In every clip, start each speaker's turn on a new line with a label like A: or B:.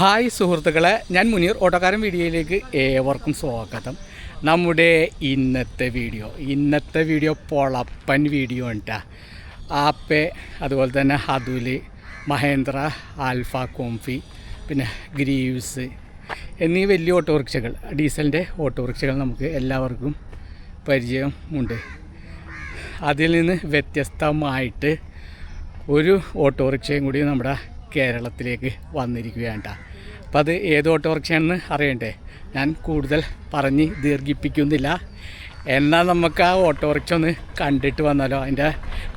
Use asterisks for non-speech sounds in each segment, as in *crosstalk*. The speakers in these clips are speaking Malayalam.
A: ഹായ് സുഹൃത്തുക്കളെ ഞാൻ മുനീർ. ഓട്ടോക്കാരൻ വീഡിയോയിലേക്ക് ഏവർക്കും സ്വാഗതം. നമ്മുടെ ഇന്നത്തെ വീഡിയോ ഇന്നത്തെ വീഡിയോ പൊളപ്പൻ വീഡിയോ ഉണ്ടാ ആപ്പെ അതുപോലെ തന്നെ അതുൽ മഹേന്ദ്ര ആൽഫ കോംഫി പിന്നെ ഗ്രീവ്സ് എന്നീ വലിയ ഓട്ടോറിക്ഷകൾ ഡീസലിന്റെ ഓട്ടോറിക്ഷകൾ നമുക്ക് എല്ലാവർക്കും പരിചയം ഉണ്ട്. അതിൽ നിന്ന് വ്യത്യസ്തമായിട്ട് ഒരു ഓട്ടോറിക്ഷയും കൂടി നമ്മുടെ കേരളത്തിലേക്ക് വന്നിരിക്കുകയാണ് ട്ടാ. അപ്പം അത് ഏത് ഓട്ടോറിക്ഷയാണെന്ന് അറിയണ്ടേ? ഞാൻ കൂടുതൽ പറഞ്ഞ് ദീർഘിപ്പിക്കുന്നില്ല. എന്നാൽ നമുക്ക് ആ ഓട്ടോറിക്ഷ ഒന്ന് കണ്ടിട്ട് വന്നാലോ? അതിന്റെ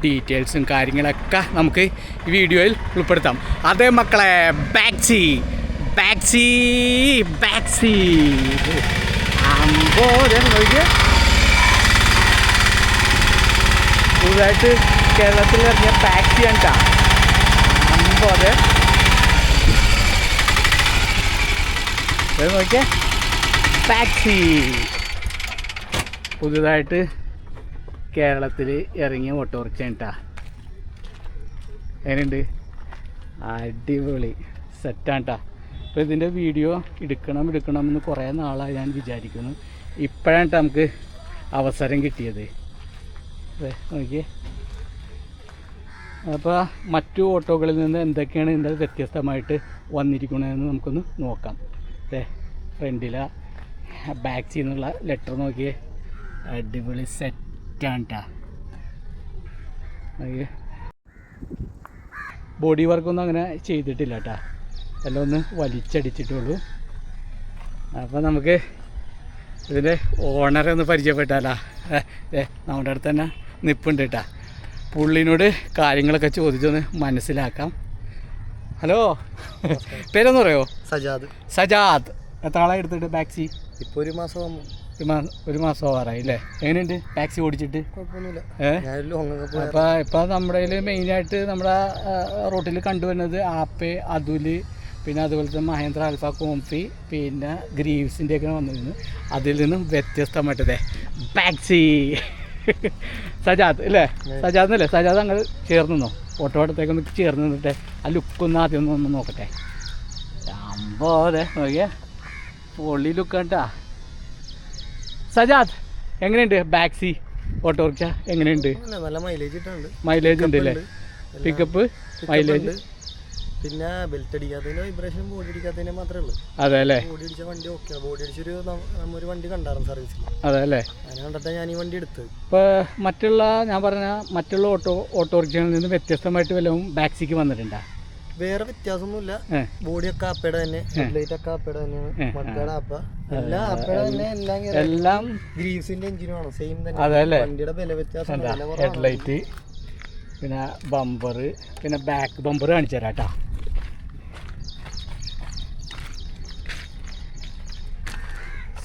A: ഡീറ്റെയിൽസും കാര്യങ്ങളൊക്കെ നമുക്ക് ഈ വീഡിയോയിൽ ഉൾപ്പെടുത്താം. അതേ മക്കളെ ബാക്സി ബാക്സി ബാക്സി പുതുതായിട്ട് കേരളത്തിൽ ഇറങ്ങിയ ടാക്സി ആണ് അമ്പോ അതെ. നോക്കിയേ. ടാക്സി പുതുതായിട്ട് കേരളത്തിൽ ഇറങ്ങിയ ഓട്ടോറിക്ഷ കേട്ടാ എങ്ങനെയുണ്ട്? അടിപൊളി. സെറ്റാണ് കേട്ടാ അപ്പോൾ ഇതിന്റെ വീഡിയോ എടുക്കണം എടുക്കണം എന്ന് കുറേ നാളായി ഞാൻ വിചാരിക്കുന്നു. ഇപ്പോഴാണ് നമുക്ക് അവസരം കിട്ടിയത്. നോക്കിയേ. അപ്പോൾ മറ്റു ഓട്ടോകളിൽ നിന്ന് എന്തൊക്കെയാണ് ഇതിന്റെ വ്യത്യസ്തമായിട്ട് വന്നിരിക്കുന്നതെന്ന് നമുക്കൊന്ന് നോക്കാം. അതെ ഫ്രണ്ടിലാ ബാക്ക് നിന്നുള്ള ലെറ്റർ നോക്കി അടിപൊളി സെറ്റാണ് ട്ടാ നോക്കിയേ. ബോഡി വർക്കൊന്നും അങ്ങനെ ചെയ്തിട്ടില്ല കേട്ടാ എല്ലാം ഒന്ന് വലിച്ചടിച്ചിട്ടുള്ളൂ. അപ്പോൾ നമുക്ക് ഇതിന്റെ ഓണറെ ഒന്ന് പരിചയപ്പെട്ടാലാ. നമ്മുടെ അടുത്ത് തന്നെ നിപ്പുണ്ട് കേട്ടാ പുള്ളിനോട് കാര്യങ്ങളൊക്കെ ചോദിച്ചൊന്ന് മനസ്സിലാക്കാം. ഹലോ പേരൊന്ന് പറയോ?
B: സജാദ്.
A: സജാദ്. എത്ര ആളായി എടുത്തിട്ട് ടാക്സി
B: ഇപ്പൊ ഒരു മാസം
A: ഒരു മാസം ആവാറായി അല്ലേ? എങ്ങനെയുണ്ട്? ടാക്സി ഓടിച്ചിട്ട്?
B: അപ്പൊ ഇപ്പൊ
A: അപ്പോൾ ഇപ്പോൾ നമ്മുടെ കയ്യിൽ മെയിനായിട്ട് നമ്മുടെ റോട്ടിൽ കണ്ടുവരുന്നത് ആപ്പെ അതുൽ പിന്നെ അതുപോലെ തന്നെ മഹേന്ദ്ര ആൽഫ കോംഫി പിന്നെ ഗ്രീവ്സിന്റെ ഒക്കെ വന്നിരുന്നു. അതിൽ നിന്നും വ്യത്യസ്തമായിട്ടതേ ടാക്സി സജാദ് അല്ലേ? സജാദ് അല്ലേ സജാദ് അങ്ങ് ചേർന്ന് നിന്നോ ഓട്ടോ അടുത്തേക്കൊന്ന് ചേർന്ന് നിന്നിട്ടെ ആ ലുക്കൊന്ന് ആദ്യം ഒന്ന് ഒന്ന് നോക്കട്ടെ. അമ്പോ അതെ നോക്കിയേ. പൊള്ളി ലുക്കാട്ടാ സജാദ് എങ്ങനെയുണ്ട്? ബാക്സി ഓട്ടോറിക്ഷ എങ്ങനെയുണ്ട്?
B: നല്ല മൈലേജ് ഇട്ടുണ്ട്
A: മൈലേജ് ഉണ്ട്. അല്ലേ പിക്കപ്പ് മൈലേജ്
B: പിന്നെ ബെൽറ്റ് അടിക്കാത്തതിന്റെ വൈബ്രേഷൻ ബോഡി അടിക്കാത്തതിന്റെ മാത്രമേ ഉള്ളൂ.
A: അതെ അല്ലേ?
B: ബോഡി അടിച്ച വണ്ടി ഓക്കെ ബോഡി അടിച്ചൊരു ഒരു വണ്ടി കണ്ടായിരുന്നു സർവീസിൽ
A: അതെ അല്ലേ?
B: അങ്ങനെ കണ്ടിട്ടാണ് ഞാൻ ഈ വണ്ടി എടുത്തത്.
A: ഇപ്പോൾ മറ്റുള്ള ഞാൻ പറഞ്ഞ മറ്റുള്ള ഓട്ടോ ഓട്ടോറിക്ഷകളിൽ നിന്ന് വ്യത്യസ്തമായിട്ട് വല്ലതും ബാക്സിക്ക് വന്നിട്ടുണ്ടോ?
B: വേറെ വ്യത്യാസമൊന്നുമില്ല. ബോഡി ഒക്കെ ആപ്പയുടെ തന്നെ. ഹെഡ്ലൈറ്റ് ഒക്കെ ആപ്പയുടെ തന്നെയാണ് മഡ്ഗാർഡ് ആപ്പ എല്ലാം ആപ്പയുടെ തന്നെ എല്ലാം
A: എല്ലാം
B: ഗ്രീവ്സിന്റെ എഞ്ചിനുമാണ് സെയിം തന്നെ.
A: അതെ
B: വണ്ടിയുടെ വില വ്യത്യാസം.
A: ഹെഡ്ലൈറ്റ് പിന്നെ ബമ്പർ പിന്നെ ബാക്ക് ബമ്പർ കാണിച്ചു തരാം കേട്ടോ.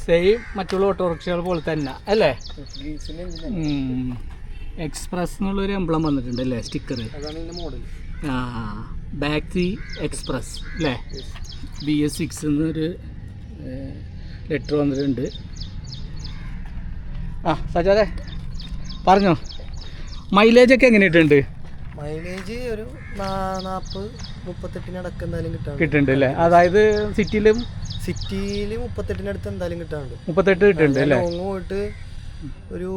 A: സെയിം മറ്റുള്ള ഓട്ടോറിക്ഷകൾ പോലെ തന്നെ അല്ലേ? എക്സ്പ്രസ് എന്നുള്ളൊരു എംബ്ലം വന്നിട്ടുണ്ട് അല്ലേ സ്റ്റിക്കർ ആ ബാക്സി എക്സ്പ്രസ് അല്ലേ? ബി എസ് സിക്സ് എന്നൊരു ലെറ്റർ വന്നിട്ടുണ്ട്. ആ സജാദെ പറഞ്ഞോ. മൈലേജ് ഒക്കെ എങ്ങനെയിട്ടുണ്ട്
B: മൈലേജ് ഒരു നാൽപ്പത് മുപ്പത്തെട്ടിനടക്ക് എന്തായാലും കിട്ടാണ്ട്.
A: കിട്ടുന്നുണ്ട് അല്ലേ? അതായത് സിറ്റിയിലും
B: സിറ്റിയിൽ മുപ്പത്തെട്ടിനടുത്ത് എന്തായാലും കിട്ടാണ്ട്.
A: മുപ്പത്തെട്ട് കിട്ടുന്നുണ്ട് അല്ലേ?
B: ലോങ് പോയിട്ട് ഒരു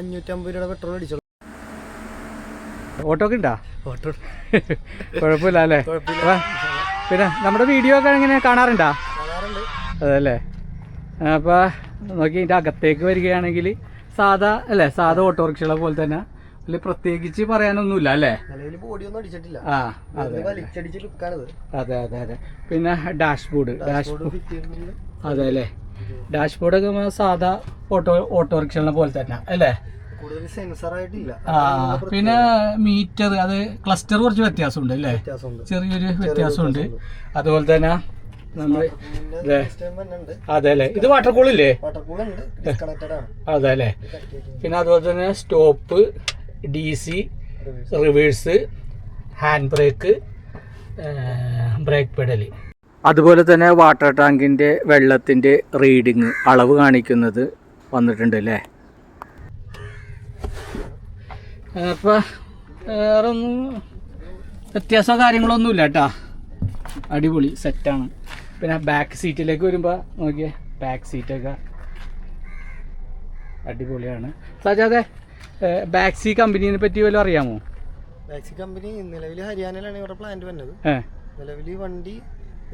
B: അഞ്ഞൂറ്റമ്പത് രൂപയുടെ പെട്രോൾ അടിച്ചോളൂ.
A: ഓട്ടോ ഒക്കെ ഉണ്ടോ?
B: ഓട്ടോ.
A: കുഴപ്പമില്ല അല്ലേ? പിന്നെ നമ്മുടെ വീഡിയോ ഒക്കെ എങ്ങനെ കാണാറുണ്ടോ?
B: കാണാറുണ്ട്.
A: അതല്ലേ? അപ്പോൾ നോക്കി ഇതിന്റെ അകത്തേക്ക് വരികയാണെങ്കിൽ സാധാ അല്ലേ സാധാ ഓട്ടോറിക്ഷകളെ പോലെ തന്നെ അതിൽ പ്രത്യേകിച്ച് പറയാനൊന്നുമില്ല അല്ലേ?
B: നിലവിൽ ബോഡി ഒന്നും അടിച്ചിട്ടില്ല.
A: ആ
B: അതെ വലിച്ചടിച്ച് ലുക്കാണിത്
A: അതെ അതെ അതെ. പിന്നെ ഡാഷ്ബോർഡ്
B: ഡാഷ്ബോർഡ്
A: അതെ അല്ലേ? ഡാഷ്ബോർഡ് ഒക്കെ സാധാ ഓട്ടോ ഓട്ടോറിക്ഷകളെ പോലെ തന്നെ അല്ലേ?
B: കൂടുതൽ സെൻസർ ആയിട്ടില്ല
A: ആ പിന്നെ മീറ്റർ അത് ക്ലസ്റ്റർ കുറച്ച് വ്യത്യാസമുണ്ട് അല്ലേ? ചെറിയൊരു വ്യത്യാസമുണ്ട്. അതുപോലെ തന്നെ നമ്മൾ അതെ അല്ലേ? ഇത് വാട്ടർ കൂളില്ലേ അതെ അല്ലേ? പിന്നെ അതുപോലെ തന്നെ stop D C reverse hand brake brake പെഡലി അതുപോലെ തന്നെ വാട്ടർ ടാങ്കിന്റെ വെള്ളത്തിന്റെ റീഡിങ് അളവ് കാണിക്കുന്നത് വന്നിട്ടുണ്ട് അല്ലേ? അപ്പോൾ വേറെ ഒന്നും വ്യത്യാസമോ കാര്യങ്ങളൊന്നുമില്ല കേട്ടാ അടിപൊളി സെറ്റാണ് പിന്നെ ബാക്ക് സീറ്റിലേക്ക് വരുമ്പോൾ നോക്കിയേ ബാക്ക് സീറ്റൊക്കെ അടിപൊളിയാണ്. സജാതെ ബാക്ക് സീ കമ്പനീനെ പറ്റി വല്ലതും അറിയാമോ?
B: ബാക്സി കമ്പനി നിലവിൽ ഹരിയാനയിലാണ് ഇവിടെ പ്ലാന്റ് വന്നത് നിലവിൽ വണ്ടി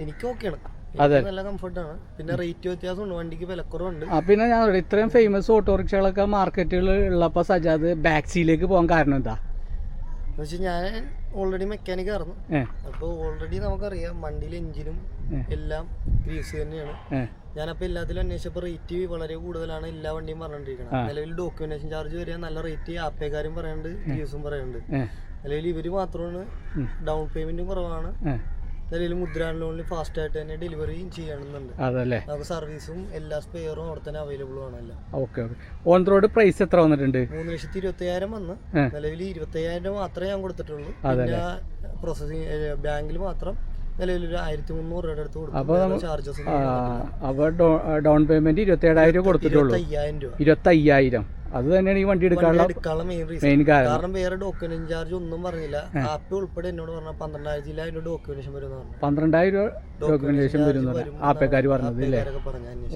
B: എനിക്ക് ഓക്കെയാണ്
A: അതെ.
B: നല്ല കംഫർട്ടാണ് പിന്നെ റേറ്റ് വ്യത്യാസമുണ്ട്. വണ്ടിക്ക് വിലക്കുറവുണ്ട്
A: പിന്നെ ഞാൻ ഇത്രയും ഫേമസ് ഓട്ടോറിക്ഷകളൊക്കെ മാർക്കറ്റുകളിൽ ഉള്ളപ്പോൾ സജാദ് ബാക്സിയിലേക്ക് പോകാൻ കാരണം എന്താ?
B: ഞാൻ ഓൾറെഡി മെക്കാനിക് ആയിരുന്നു.
A: അപ്പൊ
B: അപ്പോൾ ഓൾറെഡി നമുക്കറിയാം വണ്ടിയിലെ എഞ്ചിനും എല്ലാം ഗ്രീസ് തന്നെയാണ്. ഞാനപ്പോൾ എല്ലാത്തിലും അന്വേഷിച്ചപ്പോൾ റേറ്റ് വളരെ കൂടുതലാണ് എല്ലാ വണ്ടിയും
A: പറഞ്ഞിരിക്കുന്നത്.
B: നിലവിൽ ഡോക്യുമെന്റേഷൻ ചാർജ് വരെ നല്ല റേറ്റ് ആപ്പേക്കാരും പറയുന്നുണ്ട് യൂസും പറയുന്നുണ്ട് നിലവിൽ ഇവർ മാത്രമാണ് ഡൗൺ പേയ്മെന്റും കുറവാണ്. നിലവിൽ മുദ്രാ ലോണിൽ ഫാസ്റ്റ് ആയിട്ട് തന്നെ ഡെലിവറിയും ചെയ്യണമെന്നുണ്ട്. നമുക്ക് സർവീസും എല്ലാ സ്പെയറും അവിടെ തന്നെ available
A: okay okay. On road price എത്ര വന്നിട്ടുണ്ട്?
B: മൂന്ന് ലക്ഷത്തി ഇരുപത്തി അയ്യായിരം വന്ന് നിലവിൽ ഇരുപത്തി അയ്യായിരം മാത്രമേ ഞാൻ കൊടുത്തിട്ടുള്ളൂ? പിന്നെ പ്രോസസിങ് ബാങ്കിൽ മാത്രം നിലവിൽ ആയിരത്തി മുന്നൂറ് രൂപയുടെ അടുത്ത് കൊടുക്കും. ചാർജസ്
A: അപ്പോൾ ഡൗൺ പേയ്മെന്റ് ഇരുപത്തേഴായിരം കൊടുത്തിട്ടുള്ളൂ.
B: അയ്യായിരം രൂപ.
A: ഇരുപത്തയ്യായിരം. അത് തന്നെയാണ് ഈ വണ്ടി എടുക്കാനുള്ള
B: മെയിൻ
A: കാരണം.
B: കാരണം വേറെ ഡോക്യുമെന്റ് ചാർജ് ഒന്നും പറഞ്ഞില്ല. ആപ്പ് ഉൾപ്പെടെ എന്നോട് പറഞ്ഞ പന്ത്രണ്ടായിരത്തി അതിന്റെ ഡോക്യുമെന്റേഷൻ വരും പറഞ്ഞു.
A: പന്ത്രണ്ടായിരം രൂപ ഡോക്യുമെന്റേഷൻ വരും ആപ്പേക്കാർ പറഞ്ഞത് അല്ലേ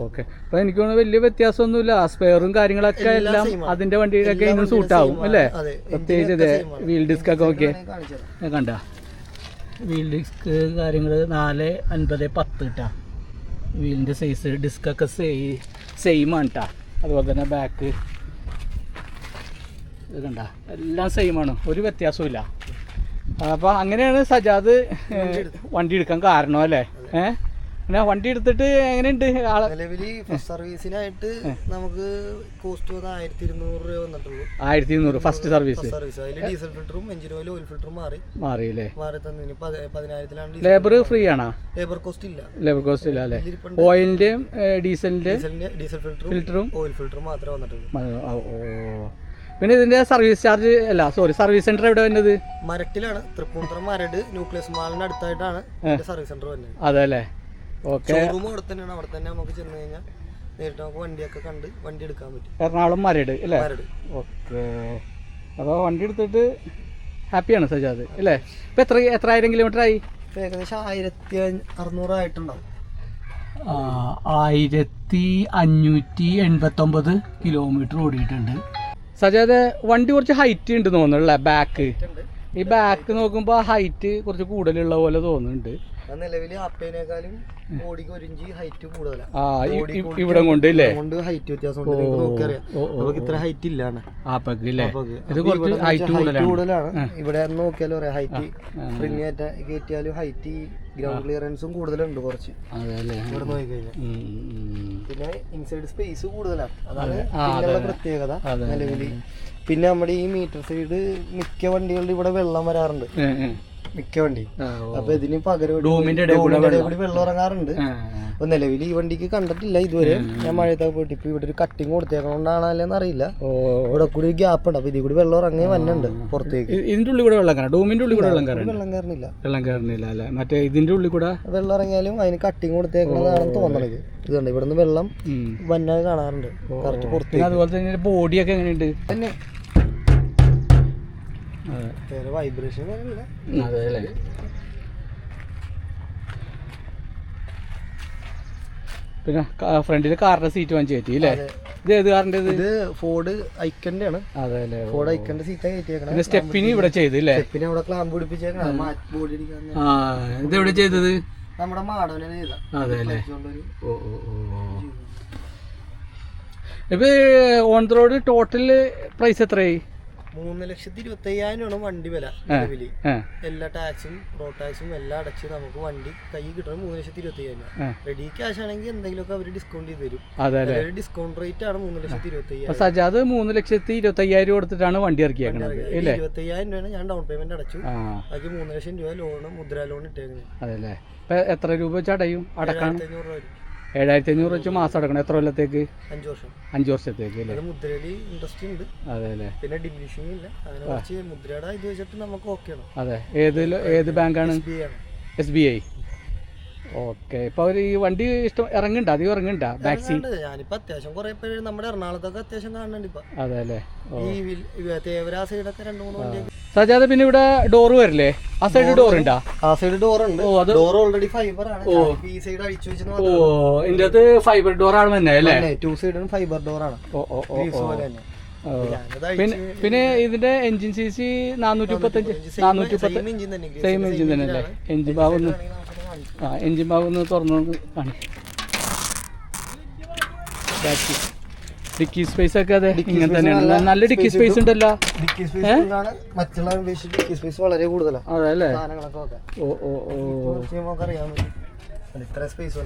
A: ഓക്കെ. അപ്പോൾ എനിക്ക് തോന്നുന്നു വലിയ വ്യത്യാസമൊന്നുമില്ല. സ്പെയറും കാര്യങ്ങളൊക്കെ
B: എല്ലാം.
A: അതിന്റെ വണ്ടിയിലൊക്കെ ഇന്നും
B: വണ്ടിയിലും
A: സൂട്ട് ആവും അല്ലേ?
B: അതെ.
A: പ്രത്യേകിച്ച്. വീൽ ഡിസ്ക് ഒക്കെ ഓക്കെ. കണ്ട? വീൽ ഡിസ്ക് കാര്യങ്ങൾ നാല് അൻപത് പത്ത് കിട്ടാ വീലിന്റെ സൈസ് ഡിസ്കൊക്കെ സെയി സെയിം ആണ് കേട്ടാ അതുപോലെ തന്നെ ബാക്ക് ഇത് കണ്ട? എല്ലാം സെയിമാണ് ഒരു വ്യത്യാസവും ഇല്ല. അപ്പോൾ അങ്ങനെയാണ് സജാദ് വണ്ടി എടുക്കാൻ കാരണം അല്ലേ? ഏഹ് പിന്നെ വണ്ടി എടുത്തിട്ട് എങ്ങനെയുണ്ട്?
B: നിലവിൽ ഫസ്റ്റ് സർവീസിനായിട്ട് നമുക്ക് കോസ്റ്റ് വന്ന് ആയിരത്തി ഇരുന്നൂറ് രൂപ വന്നിട്ടുള്ളൂ.
A: ആയിരത്തി ഇരുന്നൂറ് ഫസ്റ്റ് സർവീസ്
B: സർവീസ് അതിൽ ഡീസൽ ഫിൽറ്ററും എഞ്ചിൻ ഓയിൽ ഓയിൽ ഫിൽറ്ററും മാറി.
A: മാറിയില്ലേ?
B: മാറി തന്നിന് പതി- പതിനായിരത്തിലാണ്
A: ലേബർ ഫ്രീ ആണോ?
B: ലേബർ കോസ്റ്റ് ഇല്ല.
A: ലേബർ കോസ്റ്റ് ഇല്ല അല്ലേ? ഓയിലിന്റെയും ഓയിലിന്റെയും
B: ഡീസലിന്റെ ഡീസൽ ഫിൽറ്ററും
A: ഫിൽറ്ററും
B: ഓയിൽ ഫിൽറ്ററും മാത്രമേ വന്നിട്ടുള്ളൂ.
A: പിന്നെ ഇതിന്റെ സർവീസ് ചാർജ് അല്ല സോറി സർവീസ് സെന്റർ എവിടെ വരുന്നത്?
B: മരട്ടിലാണ്. തൃപ്പൂണിത്തുറ മരട് ന്യൂക്ലിയസ് മാളിന്റെ അടുത്തായിട്ടാണ് സർവീസ് സെന്റർ വരുന്നത്.
A: അതെ അല്ലേ?
B: ഷോറൂം അവിടെ തന്നെയാണ്. അവിടെ തന്നെ നമുക്ക് ചെന്ന് കഴിഞ്ഞാൽ നേരിട്ട് നമുക്ക് വണ്ടിയൊക്കെ കണ്ട് വണ്ടി എടുക്കാൻ പറ്റും.
A: എറണാകുളം മരട് അല്ലേ?
B: മരട്.
A: ഓക്കെ. അപ്പോൾ വണ്ടി എടുത്തിട്ട് ഹാപ്പിയാണ് സജാദ് അല്ലേ? ഇപ്പം എത്ര എത്രായിരം കിലോമീറ്റർ ആയി?
B: ഏകദേശം ആയിരത്തി അറുന്നൂറായിട്ടുണ്ടാവും
A: ആയിരത്തി അഞ്ഞൂറ്റി എൺപത്തൊമ്പത് കിലോമീറ്റർ ഓടിയിട്ടുണ്ട്. സജാദ് വണ്ടി കുറച്ച് ഹൈറ്റ് ഉണ്ട് തോന്നുന്നല്ലേ ബാക്ക് ഈ ബാക്ക് നോക്കുമ്പോൾ ഹൈറ്റ് കുറച്ച് കൂടുതലുള്ള പോലെ തോന്നുന്നുണ്ട്.
B: നിലവിൽ അപ്പേനേക്കാളും ബോഡിക്ക് ഒരു ഹൈറ്റ് കൂടുതലാണ്
A: ഇവിടെ കൊണ്ട് ഇല്ലേ?
B: കൊണ്ട് ഹൈറ്റ് വ്യത്യാസമുണ്ട്. നിങ്ങൾക്ക് നോക്കിയറിയാം.
A: ഓ, ഓ,
B: നമുക്ക് ഇത്ര ഹൈറ്റ് ഇല്ലാണ്.
A: ഹൈറ്റ് കൂടുതലാണ്.
B: ഇവിടെ നോക്കിയാലും ഹൈറ്റ് സ്പ്രിങ് കയറ്റിയാലും ഹൈറ്റ് ഗ്രൗണ്ട് ക്ലിയറൻസും കൂടുതലുണ്ട് കുറച്ച്. ഇവിടെ. പിന്നെ ഇൻസൈഡ് സ്പേസ് കൂടുതലാണ് അതാണ് പ്രത്യേകത നിലവിൽ. പിന്നെ നമ്മുടെ ഈ മീറ്റർ സൈഡ് മിക്ക വണ്ടികളുടെ ഇവിടെ വെള്ളം വരാറുണ്ട്. മിക്ക വണ്ടി. അപ്പൊ ഇതിന് പകരം
A: കൂടെ
B: വെള്ളം. ഇറങ്ങാറുണ്ട് അപ്പൊ നിലവിൽ ഈ വണ്ടിക്ക് കണ്ടിട്ടില്ല ഇതുവരെ. ഞാൻ മഴയത്തൊക്കെ പോയിട്ട് ഇപ്പൊ ഇവിടെ ഒരു കട്ടിങ് കൊടുത്തേക്കണോണ്ടാണല്ലെന്ന് അറിയില്ല. ഇവിടെ കൂടി ഒരു ഗ്യാപ്പ് ഉണ്ട്. അപ്പൊ ഇതിൽ കൂടി വെള്ളം ഇറങ്ങി വന്നുണ്ട് പുറത്തേക്ക്.
A: ഇതിന്റെ ഉള്ളിൽ കൂടെ വെള്ളം കയറാം ഡോമിന്റെ ഉള്ളിൽ കൂടെ വെള്ളം കയറാം
B: വെള്ളം കയറുന്നില്ല
A: വെള്ളം കയറുന്നില്ല അല്ലെ? മറ്റേ ഇതിന്റെ ഉള്ളിൽ കൂടെ?
B: വെള്ളം ഇറങ്ങിയാലും അതിന് കട്ടിങ് കൊടുത്തേക്കണതാണെന്ന് തോന്നണത്. ഇതുണ്ട് ഇവിടുന്ന് വെള്ളം വന്നാൽ കാണാറുണ്ട്. കറക്റ്റ് പുറത്തേക്ക്.
A: അതുപോലെ തന്നെ ബോഡിയൊക്കെ എങ്ങനെയുണ്ട്?
B: തന്നെ വൈബ്രേഷൻ
A: അതെ അല്ലേ പിന്നെ ഫ്രണ്ടിൽ കാറിന്റെ സീറ്റ് വാങ്ങി കയറ്റി അല്ലേ ഇത് ഏത് കാറിന്റെ ഇത്?
B: ഫോർഡ് ഐക്കന്റെ ആണ്
A: അതെ അല്ലേ
B: ഫോർഡ് ഐക്കന്റെ സീറ്റ് കയറ്റിയേക്കണം.
A: സ്റ്റെപ്പിന് ഇവിടെ ചെയ്തു അല്ലേ
B: പിന്നെ അവിടെ ക്ലാമ്പ് പിടിപ്പിച്ചേക്കണം.
A: ആ ഇത് എവിടെ ചെയ്തത്?
B: നമ്മുടെ മാടവനെ ചെയ്ത.
A: അതെ അല്ലേ ഓ ഓ ഓ ഇപ്പൊ ഓൺ റോഡ് ടോട്ടൽ പ്രൈസ് എത്രയായി?
B: മൂന്ന് ലക്ഷത്തി ഇരുപത്തി അയ്യായിരമാണ് വണ്ടി വില
A: നിലവിൽ.
B: എല്ലാ ടാക്സും റോഡ് ടാക്സും എല്ലാം അടച്ച് നമുക്ക് വണ്ടി കൈ കിട്ടണം മൂന്ന് ലക്ഷത്തി ഇരുപത്തി അയ്യായിരം റെഡി ക്യാഷ് ആണെങ്കിൽ എന്തെങ്കിലുമൊക്കെ അവർ ഡിസ്കൗണ്ട് ചെയ്ത് തരും. ഡിസ്കൗണ്ട് റേറ്റ് ആണ് മൂന്ന് ലക്ഷത്തി ഇരുപത്തി അയ്യായിരം
A: സജാദ് മൂന്ന് ലക്ഷത്തി ഇരുപത്തി അയ്യായിരം കൊടുത്തിട്ടാണ് വണ്ടി ഇറക്കിയത്.
B: ഇരുപത്തി അയ്യായിരം രൂപയാണ് ഞാൻ ഡൗൺ പേയ്മെന്റ് അടച്ചു. ബാക്കി മൂന്ന് ലക്ഷം രൂപ ലോണ് മുദ്ര ലോൺ ഇട്ടേക്കുന്നത്
A: അതെ അല്ലേ? എത്ര രൂപ വെച്ച് അടയും? അടക്കണം ഏഴായിരത്തി അഞ്ഞൂറ് വെച്ച് മാസം അടക്കണം എത്ര കൊല്ലത്തേക്ക്?
B: അഞ്ച് വർഷം.
A: അഞ്ച് വർഷത്തേക്ക് അല്ലേ?
B: മുദ്രയിൽ ഇൻട്രസ്റ്റ് ഉണ്ട്.
A: അതെ അല്ലേ?
B: പിന്നെ ഡിമിനിഷിംഗ് ഇല്ല. അതിനെ കുറച്ച് മുദ്രയുടെ ഇത് വെച്ചിട്ട് നമുക്ക് ഓക്കെയാണ്
A: അതെ. ഏത് ഏത് ബാങ്കാണ് എസ് ബി ഐ ഓക്കെ ഇപ്പൊ അവർ ഈ വണ്ടി ഇഷ്ടം ഇറങ്ങണ്ട അധികം ഇറങ്ങണ്ട.
B: മാക്സി ഞാനിപ്പോ അത്യാവശ്യം കുറെ പേര് നമ്മുടെ എറണാകുളത്തൊക്കെ അത്യാവശ്യം കാണുന്നുണ്ട് ഇപ്പൊ.
A: അതെ അല്ലേ?
B: ഈ വിൽ- സൈഡൊക്കെ രണ്ട് മൂന്ന് വണ്ടിയൊക്കെ
A: സജാദ പിന്നെ ഇവിടെ ഡോർ വരില്ലേ? ആ സൈഡ് ഡോർ ഉണ്ടാ
B: ആ സൈഡ് ഡോർ ഉണ്ട്.
A: ഓ, അത്
B: ഡോർ ഓൾറെഡി ഫൈബർ ആണ്. ഓ. ഈ സൈഡ് അഴിച്ചു
A: ഓ ഇതിന്റെ അത് ഫൈബർ ഡോർ ആണ് തന്നെ അല്ലേ?
B: ടു സൈഡും ഫൈബർ ഡോർ ആണ്.
A: ഓ ഓ ഓ പിന്നെ പിന്നെ ഇതിന്റെ എഞ്ചിൻ സി സി നാനൂറ്റി മുപ്പത്തഞ്ച് നാനൂറ്റി മുപ്പത്തി
B: സെയിം എഞ്ചിൻ തന്നെ
A: സെയിം എഞ്ചിൻ തന്നെ അല്ലേ? എഞ്ചിൻ ഭാഗം ഒന്ന്. ആ എഞ്ചിൻ ഭാഗം ഒന്ന് തുറന്നു കാണി ഡിക്കി സ്പേസ് ഒക്കെ അതെ ഇങ്ങനെ തന്നെയാണ്. നല്ല ഡിക്കി സ്പേസ് ഉണ്ടല്ലോ.
B: ഡിക്കി സ്പേസ് കൊണ്ടാണ് മറ്റുള്ള അപേക്ഷിച്ച് ഡിക്കി സ്പേസ് വളരെ കൂടുതലാണ്
A: അതെ അല്ലേ? ഓ ഓ ഓ.
B: അറിയാൻ ഇത്ര സ്പേസ്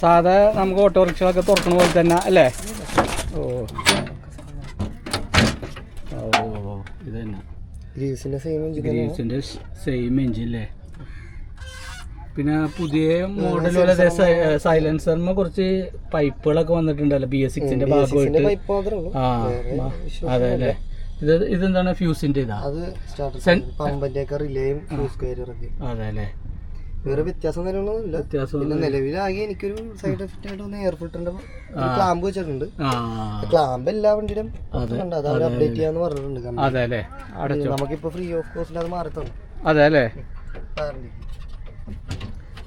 A: സാധാ നമുക്ക് ഓട്ടോറിക്ഷകളൊക്കെ തുറക്കണ പോലെ തന്നെ അല്ലേ? ഓ. ഓ ഇത് തന്നെ
B: ഗ്രീസിന്റെ സെയിം
A: ഗ്രീസിന്റെ സെയിം എഞ്ചിൻ അല്ലേ പിന്നെ പുതിയ മോഡൽ പോലെ സൈലൻസറിന് കുറച്ച് പൈപ്പുകളൊക്കെ വന്നിട്ടുണ്ടല്ലോ ബി എസ് സിക്സിന്റെ ഭാഗമായിട്ട്. ആ അതെ അല്ലേ ഇത് ഇതെന്താണ് ഫ്യൂസിന്റെ ഇതാ?
B: അത്
A: അല്ലേ?
B: വേറെ വ്യത്യാസം കാര്യങ്ങളൊന്നുമില്ല പിന്നെ നിലവിലാകെ എനിക്കൊരു സൈഡ് എഫക്റ്റ് ആയിട്ട് എയർ ഫിൽറ്ററിന്റെ ക്ലാമ്പ് വെച്ചിട്ടുണ്ട്. ക്ലാമ്പ് എല്ലാ വണ്ടിയിലും ഉണ്ട് അത് അവർ അപ്ഡേറ്റ് ചെയ്യാന്ന് പറഞ്ഞിട്ടുണ്ട് നമുക്കിപ്പോ ഫ്രീ ഓഫ് കോസ്റ്റിൽ അത് മാറത്തുള്ളൂ
A: അതെ അല്ലേ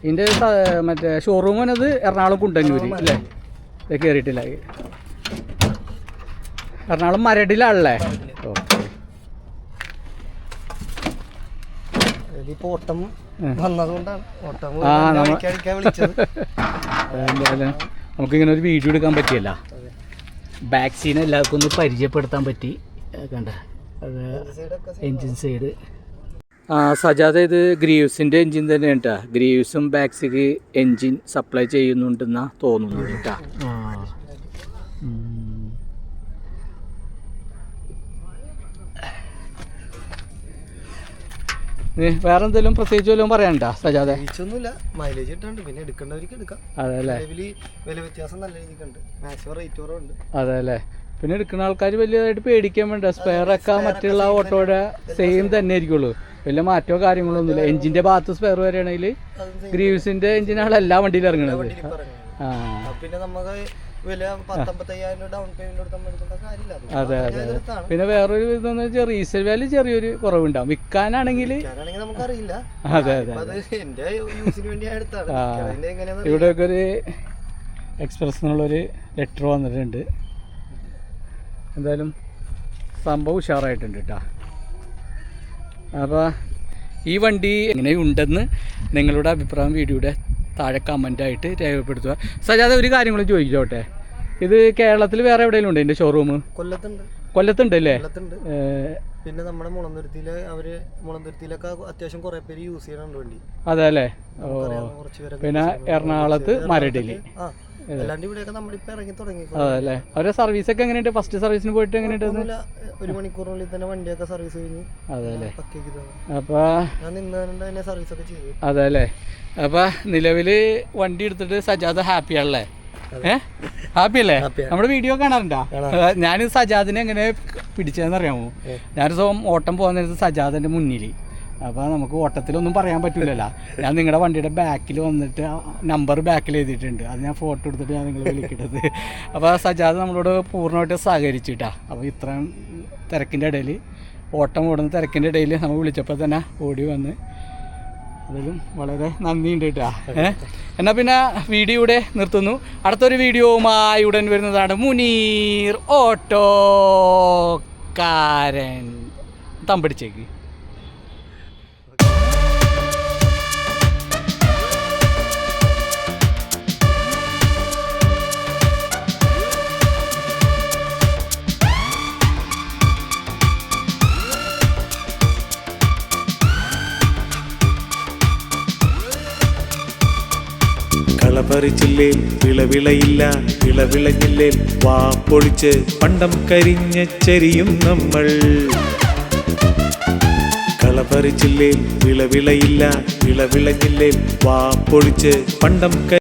A: ഇതിന്റെ മറ്റേ ഷോറൂം അത് എറണാകുളം കുണ്ടന്നൂര് അല്ലേ? ഇത് കയറിയിട്ടില്ല എറണാകുളം മരടിലാണല്ലേ? ഓക്കെ.
B: ഇതിപ്പോ ഓട്ടം വന്നതുകൊണ്ടാണ്. ഓട്ടം *laughs*
A: നമുക്കിങ്ങനെ ഒരു വീഡിയോ എടുക്കാൻ പറ്റിയല്ല. ബാക്ക് സീൻ എല്ലാവർക്കും ഒന്ന് പരിചയപ്പെടുത്താൻ പറ്റി. കണ്ട? എൻജിൻ സൈഡ് സജാദ ഇത് ഗ്രീവ്സിന്റെ എൻജിൻ തന്നെ കേട്ടാ ഗ്രീവ്സും ബാക്സിക്ക് എൻജിൻ സപ്ലൈ ചെയ്യുന്നുണ്ടെന്നാ തോന്നുന്നു കേട്ടാ വേറെ എന്തെങ്കിലും പ്രത്യേകിച്ച് വല്ലതും പറയാനുണ്ടാ സജാദ?
B: ഒന്നുമില്ല മൈലേജ് ഇട്ടുണ്ട് പിന്നെ എടുക്കേണ്ടവർക്ക് എടുക്കാം.
A: അതെ അല്ലേ?
B: വില വ്യത്യാസം നല്ല രീതിക്കുണ്ട് മാക്സിമം റേറ്റ് കുറവുണ്ട്.
A: അതെ അല്ലേ? പിന്നെ എടുക്കുന്ന ആൾക്കാർ വലിയതായിട്ട് പേടിക്കാൻ വേണ്ട. സ്പെയർ ഒക്കെ മറ്റുള്ള ഓട്ടോയുടെ സെയിം തന്നെ ആയിരിക്കുള്ളൂ വലിയ മാറ്റോ കാര്യങ്ങളോ ഒന്നുമില്ല എഞ്ചിന്റെ ഭാഗത്ത് സ്പെയർ വരികയാണെങ്കിൽ ഗ്രീവ്സിന്റെ എഞ്ചിനാണ് എല്ലാ വണ്ടിയിലും ഇറങ്ങുന്നത്. ആ.
B: പിന്നെ നമുക്ക് അതെ
A: അതെ പിന്നെ വേറൊരു ഇതെന്ന് വെച്ചാൽ റീസെൽ വാല്യൂ ചെറിയൊരു കുറവുണ്ടാവും. വിൽക്കാനാണെങ്കിൽ അതെ അതെ. ഇവിടെയൊക്കെ ഒരു എക്സ്പ്രസ് എന്നുള്ളൊരു ലെറ്റർ വന്നിട്ടുണ്ട്. എന്തായാലും സംഭവം ഉഷാറായിട്ടുണ്ട് കേട്ടോ അപ്പോൾ ഈ വണ്ടി എങ്ങനെയുണ്ടെന്ന് നിങ്ങളുടെ അഭിപ്രായം വീഡിയോയുടെ താഴെ കമന്റായിട്ട് രേഖപ്പെടുത്തുക. സജാദ ഒരു കാര്യം കൂടെ ചോദിച്ചോട്ടെ ഇത് കേരളത്തിൽ വേറെ എവിടെയെങ്കിലും ഉണ്ട് എന്റെ ഷോറൂം
B: കൊല്ലത്തുണ്ട്.
A: കൊല്ലത്തുണ്ട്. അല്ലേ
B: പിന്നെ നമ്മുടെ മുളന്തുരുത്തിയിലെ അവർ മുളന്തുരുത്തിയിലൊക്കെ അത്യാവശ്യം കുറെ പേര് യൂസ് ചെയ്യണുണ്ട് വണ്ടി.
A: അതെ അല്ലേ? പിന്നെ എറണാകുളത്ത് മരടിലി.
B: അല്ലാണ്ട് ഇവിടെയൊക്കെ നമ്മളിപ്പോ ഇറങ്ങി തുടങ്ങി
A: അതെ അല്ലേ? അവരുടെ സർവീസൊക്കെ എങ്ങനെയുണ്ട്? ഫസ്റ്റ് സർവീസിന് പോയിട്ട് എങ്ങനെയുണ്ട്?
B: ഒരു മണിക്കൂറിനുള്ളിൽ തന്നെ വണ്ടിയൊക്കെ സർവീസ് കഴിഞ്ഞ്
A: അതെ അല്ലേ?
B: പക്കേക്ക് തന്നു.
A: അപ്പോൾ
B: ഞാൻ നിന്നുകൊണ്ട് തന്നെ സർവീസ് ഒക്കെ ചെയ്തു.
A: അതെ അപ്പൊ നിലവിൽ വണ്ടി എടുത്തിട്ട് സജാദ് ഹാപ്പി ആണല്ലേ ഹാപ്പി അല്ലേ നമ്മുടെ വീഡിയോ കാണാറുണ്ടോ? ഞാൻ സജാദിനെ എങ്ങനെ പിടിച്ചതെന്ന് അറിയാമോ ഞാനൊരു സ്വം ഓട്ടം പോകുന്ന സജാദിന്റെ മുന്നിൽ അപ്പോൾ നമുക്ക് ഓട്ടത്തിലൊന്നും പറയാൻ പറ്റില്ലല്ലോ ഞാൻ നിങ്ങളുടെ വണ്ടിയുടെ ബാക്കിൽ വന്നിട്ട് നമ്പർ ബാക്കിൽ എഴുതിയിട്ടുണ്ട്. അത് ഞാൻ ഫോട്ടോ എടുത്തിട്ട് ഞാൻ നിങ്ങളെ വിളിക്കുന്നത് അപ്പോൾ സജാദ് നമ്മളോട് പൂർണമായിട്ട് സഹകരിച്ചിട്ടാ. അപ്പോൾ ഇത്രയും തിരക്കിന്റെ ഇടയിൽ ഓട്ടം ഓടുന്ന തിരക്കിന്റെ ഇടയിൽ നമ്മൾ വിളിച്ചപ്പോൾ തന്നെ ഓടി വന്ന് അതിലും വളരെ നന്ദിയുണ്ട് കേട്ടോ. എന്നാൽ പിന്നെ വീഡിയോ ഇവിടെ നിർത്തുന്നു. അടുത്തൊരു വീഡിയോവുമായി ഉടൻ വരുന്നതാണ് മുനീർ ഓട്ടോക്കാരൻ തമ്പടിച്ചേക്ക്.
C: കളപറിച്ചില്ലേ വിളവിളയില്ല വിളവിളഞ്ഞില്ലേ? വാ പൊളിച്ച് പണ്ടം കരിഞ്ഞ ചെരിയും നമ്മൾ. കളപറിച്ചില്ലേ? വിളവിളയില്ല വിളവിളഞ്ഞില്ലേ? വാ പൊളിച്ച് പണ്ടം